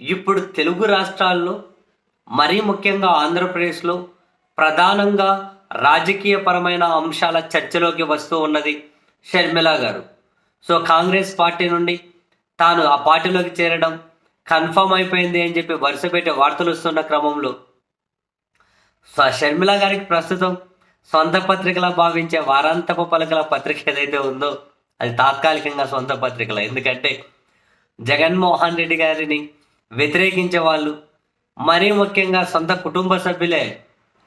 ఇప్పుడు తెలుగు రాష్ట్రాల్లో మరీ ముఖ్యంగా ఆంధ్రప్రదేశ్లో ప్రధానంగా రాజకీయపరమైన అంశాల చర్చలోకి వస్తూ ఉన్నది షర్మిల గారు. సో కాంగ్రెస్ పార్టీ నుండి తాను ఆ పార్టీలోకి చేరడం కన్ఫర్మ్ అయిపోయింది అని చెప్పి వరుస పెట్టే వార్తలు వస్తున్న క్రమంలో సో షర్మిల గారికి ప్రస్తుతం సొంత పత్రికలా భావించే వారాంతపు పలకల పత్రిక ఏదైతే ఉందో అది తాత్కాలికంగా సొంత పత్రికల. ఎందుకంటే జగన్మోహన్ రెడ్డి గారిని వ్యతిరేకించే వాళ్ళు. మరీ ముఖ్యంగా సొంత కుటుంబ సభ్యులే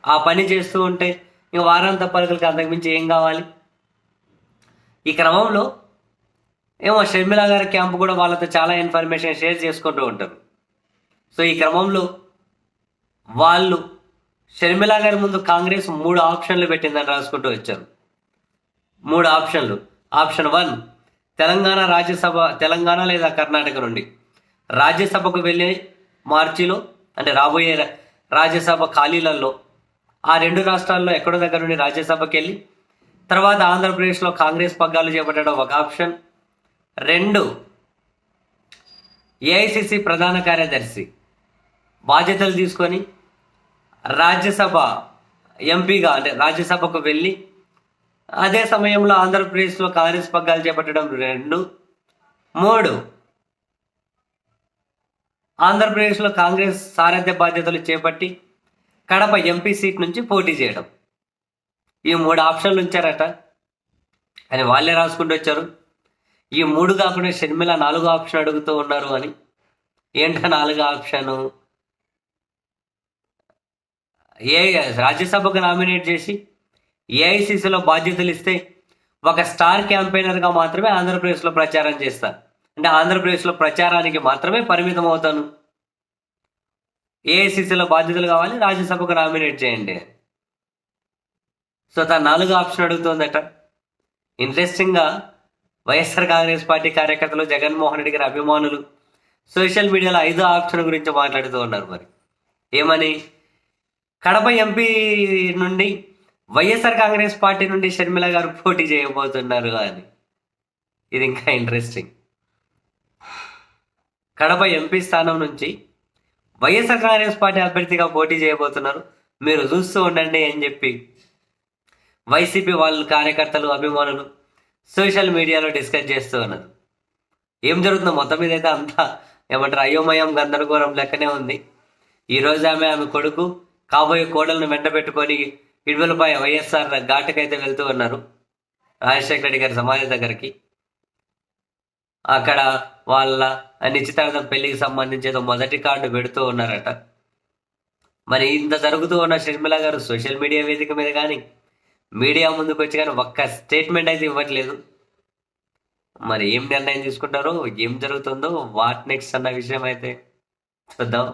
ఆ పని చేస్తూ ఉంటే ఇంక వారాంత పలుకులకి అంతకుమించి ఏం కావాలి? ఈ క్రమంలో ఏమో షర్మిల గారి క్యాంపు కూడా వాళ్ళతో చాలా ఇన్ఫర్మేషన్ షేర్ చేసుకుంటూ ఉంటారు. సో ఈ క్రమంలో వాళ్ళు షర్మిల గారి ముందు కాంగ్రెస్ మూడు ఆప్షన్లు పెట్టిందని రాసుకుంటూ వచ్చారు. మూడు ఆప్షన్లు. ఆప్షన్ వన్ తెలంగాణ రాజ్యసభ తెలంగాణ లేదా కర్ణాటక నుండి. రాజ్యసభకు వెళ్ళే మార్చిలో అంటే రాబోయే రాజ్యసభ ఖాళీలలో ఆ రెండు రాష్ట్రాల్లో ఎక్కడో దగ్గర నుండి రాజ్యసభకి వెళ్ళి తర్వాత ఆంధ్రప్రదేశ్లో కాంగ్రెస్ పగ్గాలు చేపట్టడం ఒక ఆప్షన్. రెండు ఏఐసిసి ప్రధాన కార్యదర్శి బాధ్యతలు తీసుకొని రాజ్యసభ ఎంపీగా అంటే రాజ్యసభకు వెళ్ళి అదే సమయంలో ఆంధ్రప్రదేశ్లో కాంగ్రెస్ పగ్గాలు చేపట్టడం రెండు. మూడు ఆంధ్రప్రదేశ్లో కాంగ్రెస్ సారథ్య బాధ్యతలు చేపట్టి కడప ఎంపీ సీట్ నుంచి పోటీ చేయడం. ఈ మూడు ఆప్షన్లు ఉంచారట. అని వాళ్ళే రాసుకుంటూ వచ్చారు. ఈ మూడు కాకుండా షర్మిల నాలుగు ఆప్షన్ అడుగుతూ ఉన్నారు అని. ఏంట నాలుగో ఆప్షను? ఏ రాజ్యసభకు నామినేట్ చేసి ఏఐసిసిలో బాధ్యతలు ఇస్తే ఒక స్టార్ క్యాంపెయినర్గా మాత్రమే ఆంధ్రప్రదేశ్లో ప్రచారం చేస్తారు. అంటే ఆంధ్రప్రదేశ్లో ప్రచారానికి మాత్రమే పరిమితం అవుతాను ఏఐసిసిలో బాధ్యతలు కావాలి రాజ్యసభకు నామినేట్ చేయండి. సో తన నాలుగు ఆప్షన్ అడుగుతుందట. ఇంట్రెస్టింగ్గా వైఎస్ఆర్ కాంగ్రెస్ పార్టీ కార్యకర్తలు జగన్మోహన్ రెడ్డి గారి అభిమానులు సోషల్ మీడియాలో ఐదో ఆప్షన్ గురించి మాట్లాడుతూ ఉన్నారు మరి. ఏమని? కడప ఎంపీ నుండి వైఎస్ఆర్ కాంగ్రెస్ పార్టీ నుండి షర్మిల గారు పోటీ చేయబోతున్నారు అని. ఇది ఇంకా ఇంట్రెస్టింగ్. కడప ఎంపీ స్థానం నుంచి వైఎస్ఆర్ కాంగ్రెస్ పార్టీ అభ్యర్థిగా పోటీ చేయబోతున్నారు. మీరు చూస్తూ ఉండండి అని చెప్పి వైసీపీ వాళ్ళు కార్యకర్తలు అభిమానులు సోషల్ మీడియాలో డిస్కస్ చేస్తూ ఉన్నారు. ఏం జరుగుతుందో మొత్తం మీద అయితే అంతా ఏమంటారు అయోమయం గందరగోళం లెక్కనే ఉంది. ఈ రోజు ఆమె ఆమె కొడుకు కాబోయే కోడలను వెంట పెట్టుకొని ఇడువలపై వైఎస్ఆర్ ఘాటుకైతే వెళ్తూ ఉన్నారు రాజశేఖర రెడ్డి గారి సమాధి దగ్గరికి. అక్కడ వాళ్ళ నిశ్చితార్థం పెళ్ళికి సంబంధించి ఏదో మొదటి కార్డు పెడుతూ ఉన్నారట. మరి ఇంత జరుగుతూ ఉన్న షర్మిల గారు సోషల్ మీడియా వేదిక మీద కానీ మీడియా ముందుకు వచ్చి కానీ ఒక్క స్టేట్మెంట్ అయితే ఇవ్వట్లేదు. మరి ఏం నిర్ణయం తీసుకుంటారో ఏం జరుగుతుందో వాట్ నెక్స్ట్ అన్న విషయం అయితే చూద్దాం.